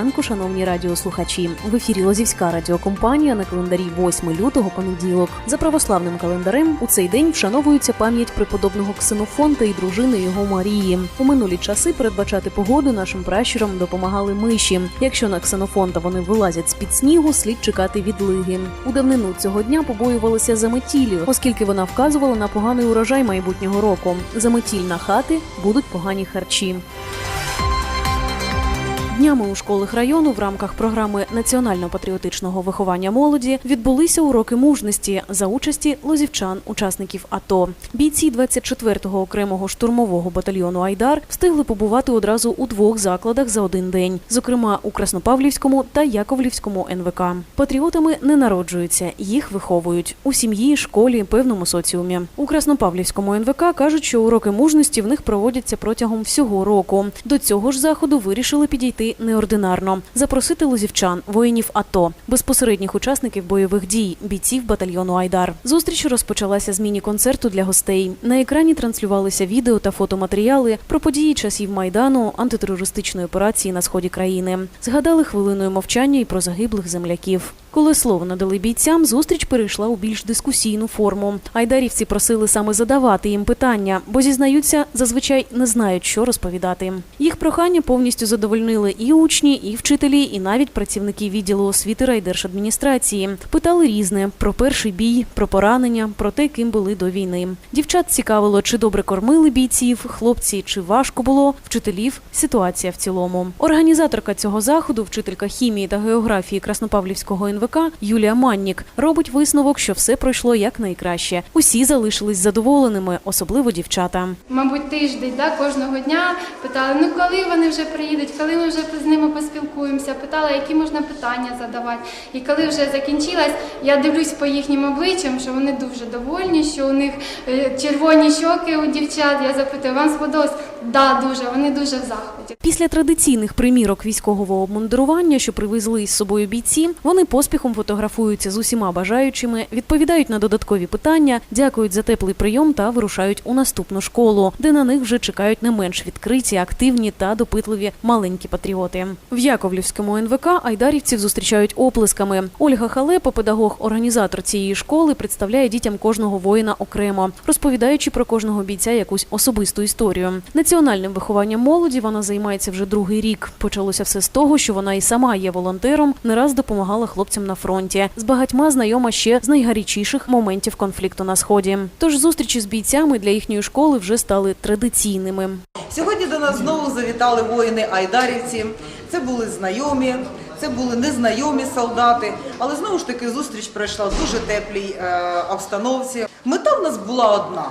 ранку, шановні радіослухачі. В ефірі Лозівська радіокомпанія на календарі 8 лютого понеділок. За православним календарем у цей день вшановується пам'ять преподобного Ксенофонта і дружини його Марії. У минулі часи передбачати погоду нашим пращурам допомагали миші. Якщо на Ксенофонта вони вилазять з під снігу, слід чекати відлиги. У давнину цього дня побоювалися заметілі, оскільки вона вказувала на поганий урожай майбутнього року. Заметіль на хати будуть погані харчі. Днями у школах району в рамках програми національно-патріотичного виховання молоді відбулися уроки мужності за участі лозівчан, учасників АТО. Бійці 24-го окремого штурмового батальйону Айдар встигли побувати одразу у двох закладах за один день, зокрема у Краснопавлівському та Яковлівському НВК. Патріотами не народжуються, їх виховують у сім'ї, школі, певному соціумі. У Краснопавлівському НВК кажуть, що уроки мужності в них проводяться протягом всього року. До цього ж заходу вирішили підійти неординарно, запросити лузівчан, воїнів АТО, безпосередніх учасників бойових дій, бійців батальйону Айдар. Зустріч розпочалася з міні-концерту для гостей. На екрані транслювалися відео та фотоматеріали про події часів майдану антитерористичної операції на сході країни. Згадали хвилиною мовчання і про загиблих земляків. Коли слово надали бійцям, зустріч перейшла у більш дискусійну форму. Айдарівці просили саме задавати їм питання, бо зізнаються, зазвичай не знають, що розповідати. Їх прохання повністю задовольнили і учні, і вчителі, і навіть працівники відділу освіти райдержадміністрації. Питали різне про перший бій, про поранення, про те, ким були до війни. Дівчат цікавило, чи добре кормили бійців, хлопці, чи важко було, вчителів, ситуація в цілому. Організаторка цього заходу, вчителька хімії та географії Краснопавлівського НВК Юлія Маннік, робить висновок, що все пройшло як найкраще. Усі залишились задоволеними, особливо дівчата. Мабуть, тиждень да, кожного дня питали, ну коли вони вже приїдуть, коли ми вже з ними поспілкуємося, питала, які можна питання задавати. І коли вже закінчилась, я дивлюсь по їхнім обличчям, що вони дуже довольні, що у них е, червоні щоки у дівчат. Я запитую, вам сподобалось? Да, дуже, вони дуже в захваті. Після традиційних примірок військового обмундирування, що привезли із собою бійці, вони поспіхом фотографуються з усіма бажаючими, відповідають на додаткові питання, дякують за теплий прийом та вирушають у наступну школу, де на них вже чекають не менш відкриті, активні та допитливі маленькі патріоти. В Яковлівському НВК айдарівців зустрічають оплесками. Ольга Халепа, педагог, організатор цієї школи, представляє дітям кожного воїна окремо, розповідаючи про кожного бійця якусь особисту історію. Національним вихованням молоді вона займається вже другий рік. Почалося все з того, що вона і сама є волонтером, не раз допомагала хлопцям на фронті. З багатьма знайома ще з найгарячіших моментів конфлікту на сході. Тож зустрічі з бійцями для їхньої школи вже стали традиційними. Сьогодні до нас знову завітали воїни айдарівці. Це були знайомі, це були незнайомі солдати. Але знову ж таки зустріч пройшла в дуже теплій е, обстановці. Мета в нас була одна.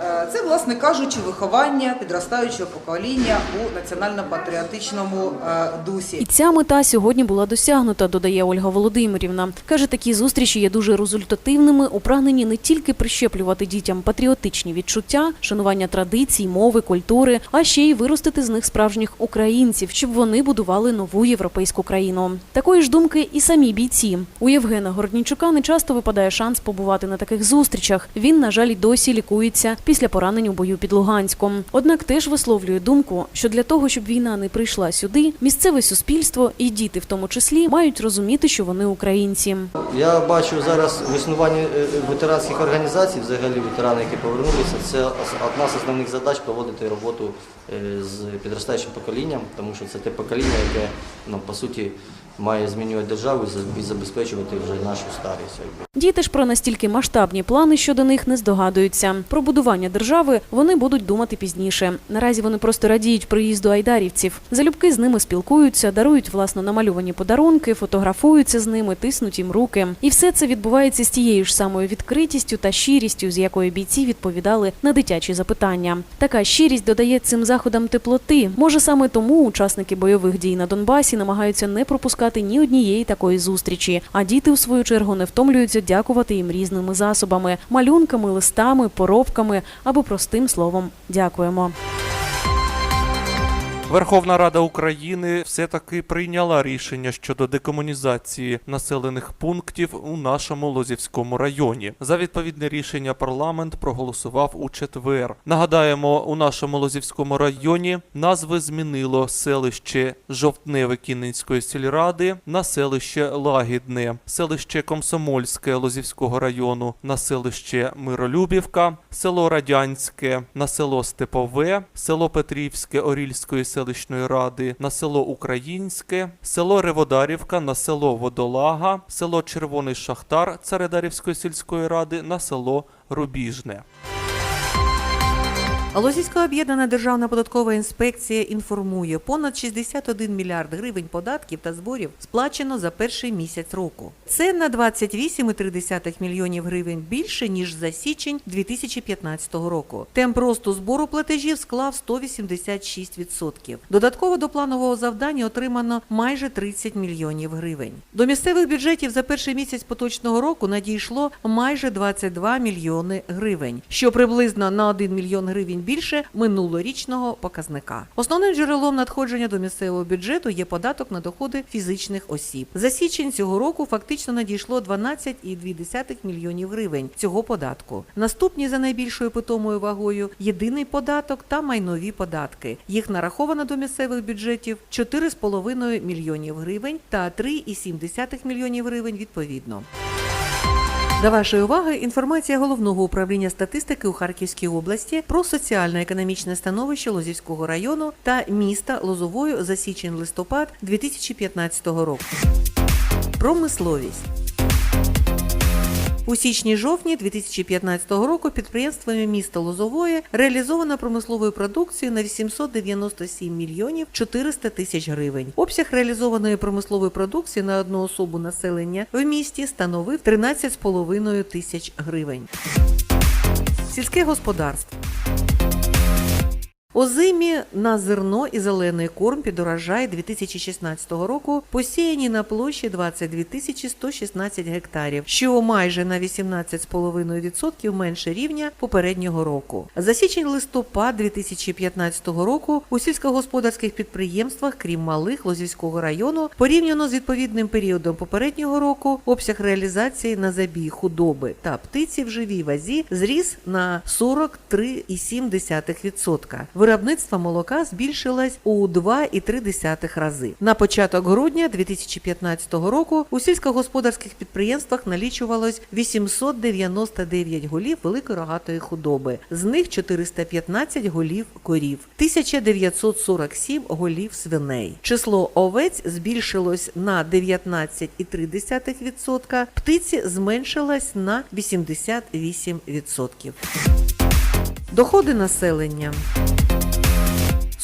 Е, Це, власне кажучи, виховання підростаючого покоління у національно-патріотичному е, дусі. І ця мета сьогодні була досягнута, додає Ольга Володимирівна. Каже, такі зустрічі є дуже результативними у прагненні не тільки прищеплювати дітям патріотичні відчуття, шанування традицій, мови, культури, а ще й виростити з них справжніх українців, щоб вони будували нову європейську країну. Такої ж думки і самі бійці. У Євгена Горднічука не часто випадає шанс побувати на таких зустрічах. Він, на жаль, досі лікується після поранень у бою під Луганськом. Однак теж висловлює думку, що для того, щоб війна не прийшла сюди, місцеве суспільство і діти, в тому числі, мають розуміти, що вони українці. Я бачу зараз в існуванні е, ветеранських організацій, взагалі ветерани, які повернулися, це одна з основних задач проводити роботу е, з підростаючим поколінням, тому що це те покоління, яке ну, по суті має змінювати державу і за- і забезпечувати вже нашу старість. Діти ж про настільки масштабні плани щодо них не здогадуються. Про будування держави вони будуть думати пізніше. Наразі вони просто радіють приїзду айдарівців. Залюбки з ними спілкуються, дарують власно намалювані подарунки, фотографуються з ними, тиснуть їм руки. І все це відбувається з тією ж самою відкритістю та щирістю, з якою бійці відповідали на дитячі запитання. Така щирість додає цим заходам теплоти. Може саме тому учасники бойових дій на Донбасі намагаються не пропускати ні однієї такої зустрічі. А діти, в свою чергу, не втомлюються дякувати їм різними засобами, малюнками, листами, поробками або простим словом дякуємо. Верховна Рада України все-таки прийняла рішення щодо декомунізації населених пунктів у нашому Лозівському районі. За відповідне рішення парламент проголосував у четвер. Нагадаємо, у нашому Лозівському районі назви змінило селище Жовтневе Кінницької сільради на селище Лагідне, селище Комсомольське Лозівського району на селище Миролюбівка, село Радянське на село Степове, село Петрівське Орільської селищної ради на село Українське, село Реводарівка на село Водолага, село Червоний Шахтар Царедарівської сільської ради на село Рубіжне. Лозівська об'єднана державна податкова інспекція інформує, понад 61 мільярд гривень податків та зборів сплачено за перший місяць року. Це на 28,3 мільйонів гривень більше ніж за січень 2015 року. Темп росту збору платежів склав 186%. Додатково до планового завдання отримано майже 30 мільйонів гривень. До місцевих бюджетів за перший місяць поточного року надійшло майже 22 мільйони гривень, що приблизно на 1 мільйон гривень більше минулорічного показника. Основним джерелом надходження до місцевого бюджету є податок на доходи фізичних осіб. За січень цього року фактично надійшло 12,2 мільйонів гривень цього податку. Наступні за найбільшою питомою вагою єдиний податок та майнові податки. Їх нараховано до місцевих бюджетів 4,5 мільйонів гривень та 3,7 мільйонів гривень відповідно. До вашої уваги інформація головного управління статистики у Харківській області про соціально-економічне становище Лозівського району та міста Лозовою за січень-листопад 2015 року. Промисловість. У січні-жовтні 2015 року підприємствами міста Лозової реалізовано промисловою продукцією на 897 мільйонів 400 тисяч гривень. Обсяг реалізованої промислової продукції на одну особу населення в місті становив 13,5 тисяч гривень. Сільське господарство. Озимі на зерно і зелений корм під урожай 2016 року посіяні на площі 22 тисячі 116 гектарів, що майже на 18,5% менше рівня попереднього року. За січень-листопад 2015 року у сільськогосподарських підприємствах, крім малих Лозівського району, порівняно з відповідним періодом попереднього року, обсяг реалізації на забій худоби та птиці в живій вазі зріс на 43,7%. Виробництво молока збільшилось у 2,3 рази. На початок грудня 2015 року у сільськогосподарських підприємствах налічувалось 899 голів великої рогатої худоби, з них 415 голів корів, 1947 голів свиней. Число овець збільшилось на 19,3%, птиці зменшилось на 88%. Доходи населення.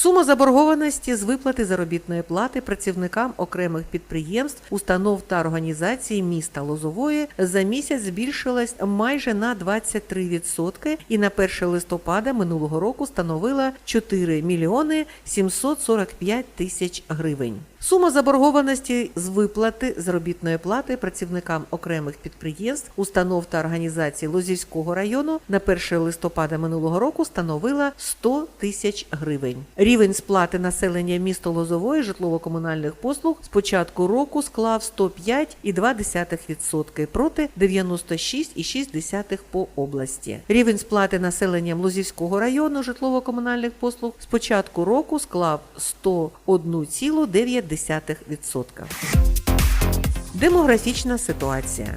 Сума заборгованості з виплати заробітної плати працівникам окремих підприємств, установ та організацій міста Лозової за місяць збільшилась майже на 23% і на 1 листопада минулого року становила 4 мільйони 745 тисяч гривень. Сума заборгованості з виплати заробітної плати працівникам окремих підприємств, установ та організацій Лозівського району на 1 листопада минулого року становила 100 тисяч гривень. Рівень сплати населення міста Лозової житлово-комунальних послуг з початку року склав 105,2% проти 96,6% по області. Рівень сплати населенням Лозівського району житлово-комунальних послуг з початку року склав 101,9%. Демографічна ситуація.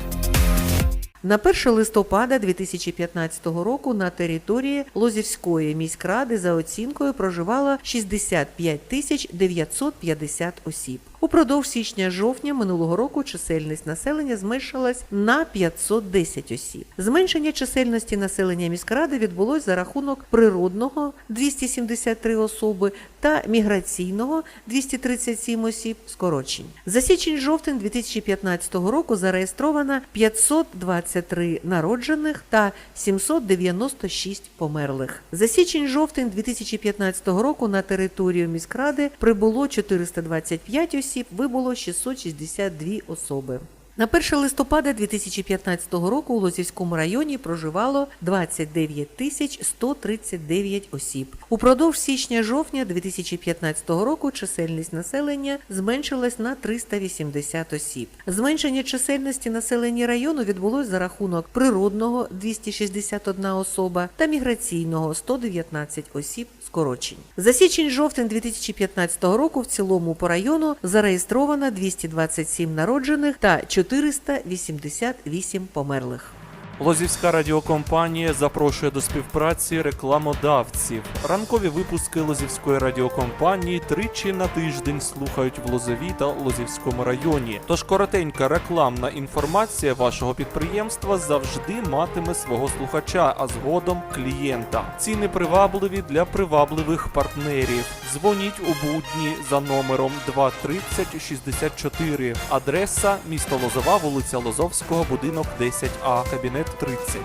На 1 листопада 2015 року на території Лозівської міськради за оцінкою проживало 65 тисяч 950 осіб. Упродовж січня-жовтня минулого року чисельність населення зменшилась на 510 осіб. Зменшення чисельності населення міськради відбулось за рахунок природного 273 особи та міграційного 237 осіб скорочень. За січень-жовтень 2015 року зареєстровано 523 народжених та 796 померлих. За січень-жовтень 2015 року на територію міськради прибуло 425 осіб, вибуло 662 особи. На 1 листопада 2015 року у Лозівському районі проживало 29 тисяч 139 осіб. Упродовж січня-жовтня 2015 року чисельність населення зменшилась на 380 осіб. Зменшення чисельності населення району відбулось за рахунок природного 261 особа та міграційного 119 осіб скорочень. За січень-жовтень 2015 року в цілому по району зареєстровано 227 народжених та 488 померлих. Лозівська радіокомпанія запрошує до співпраці рекламодавців. Ранкові випуски Лозівської радіокомпанії тричі на тиждень слухають в Лозові та Лозівському районі. Тож коротенька рекламна інформація вашого підприємства завжди матиме свого слухача, а згодом клієнта. Ціни привабливі для привабливих партнерів. Дзвоніть у будні за номером 230 64. Адреса місто Лозова, вулиця Лозовського, будинок 10А, кабінет 30.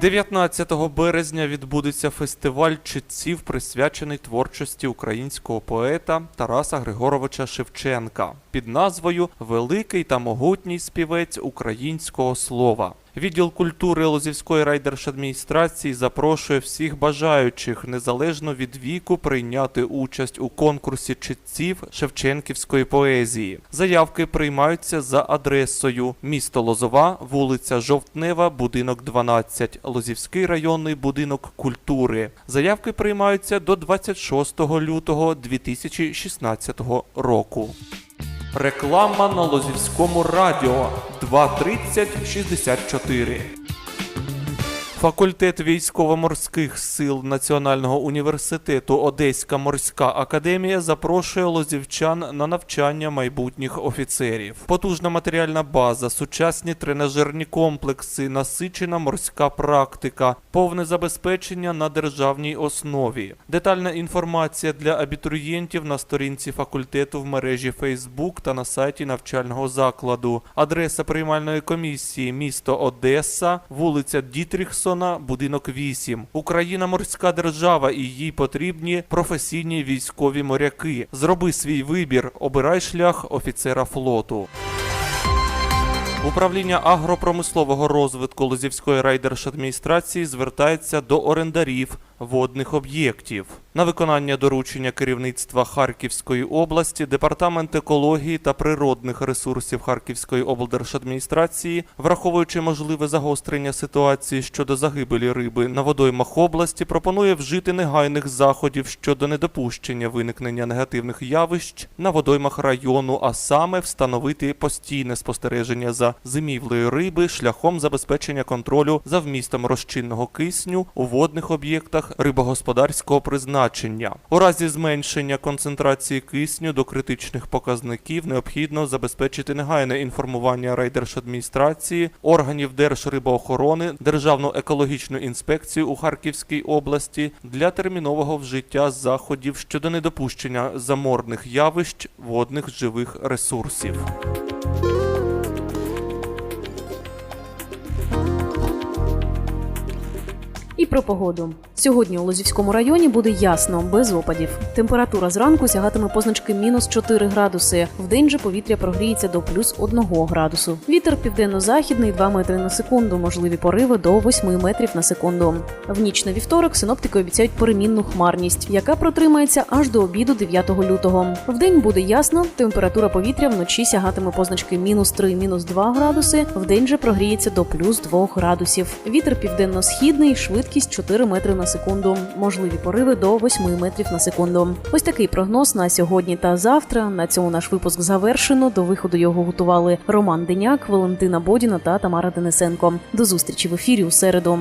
19 березня відбудеться фестиваль читців, присвячений творчості українського поета Тараса Григоровича Шевченка під назвою Великий та могутній співець українського слова. Відділ культури Лозівської райдержадміністрації запрошує всіх бажаючих незалежно від віку прийняти участь у конкурсі читців Шевченківської поезії. Заявки приймаються за адресою місто Лозова, вулиця Жовтнева, будинок 12, Лозівський районний будинок культури. Заявки приймаються до 26 лютого 2016 року. Реклама на Лозівському радіо 230 64. Факультет військово-морських сил Національного університету Одеська морська академія запрошує лозівчан на навчання майбутніх офіцерів. Потужна матеріальна база, сучасні тренажерні комплекси, насичена морська практика, повне забезпечення на державній основі. Детальна інформація для абітурієнтів на сторінці факультету в мережі Facebook та на сайті навчального закладу. Адреса приймальної комісії місто Одеса, вулиця Дітріхсона, будинок 8. Україна морська держава і їй потрібні професійні військові моряки. Зроби свій вибір, обирай шлях офіцера флоту. Управління агропромислового розвитку Лозівської райдержадміністрації звертається до орендарів водних об'єктів. На виконання доручення керівництва Харківської області Департамент екології та природних ресурсів Харківської облдержадміністрації, враховуючи можливе загострення ситуації щодо загибелі риби на водоймах області, пропонує вжити негайних заходів щодо недопущення виникнення негативних явищ на водоймах району, а саме встановити постійне спостереження за зимівлею риби шляхом забезпечення контролю за вмістом розчинного кисню у водних об'єктах рибогосподарського призначення. У разі зменшення концентрації кисню до критичних показників необхідно забезпечити негайне інформування райдержадміністрації, органів Держрибоохорони, Державну екологічну інспекцію у Харківській області для термінового вжиття заходів щодо недопущення заморних явищ водних живих ресурсів. І про погоду. Сьогодні у Лозівському районі буде ясно, без опадів. Температура зранку сягатиме позначки мінус 4 градуси. Вдень же повітря прогріється до плюс 1 градусу. Вітер південно-західний 2 метри на секунду, можливі пориви до 8 метрів на секунду. В ніч на вівторок синоптики обіцяють перемінну хмарність, яка протримається аж до обіду 9 лютого. Вдень буде ясно, температура повітря вночі сягатиме позначки мінус 3, мінус 2 градуси. Вдень же прогріється до плюс 2 градусів. Вітер південно-східний, швидкість 4 метри на секунду. Можливі пориви до 8 метрів на секунду. Ось такий прогноз на сьогодні та завтра. На цьому наш випуск завершено. До виходу його готували Роман Деняк, Валентина Бодіна та Тамара Денисенко. До зустрічі в ефірі у середу.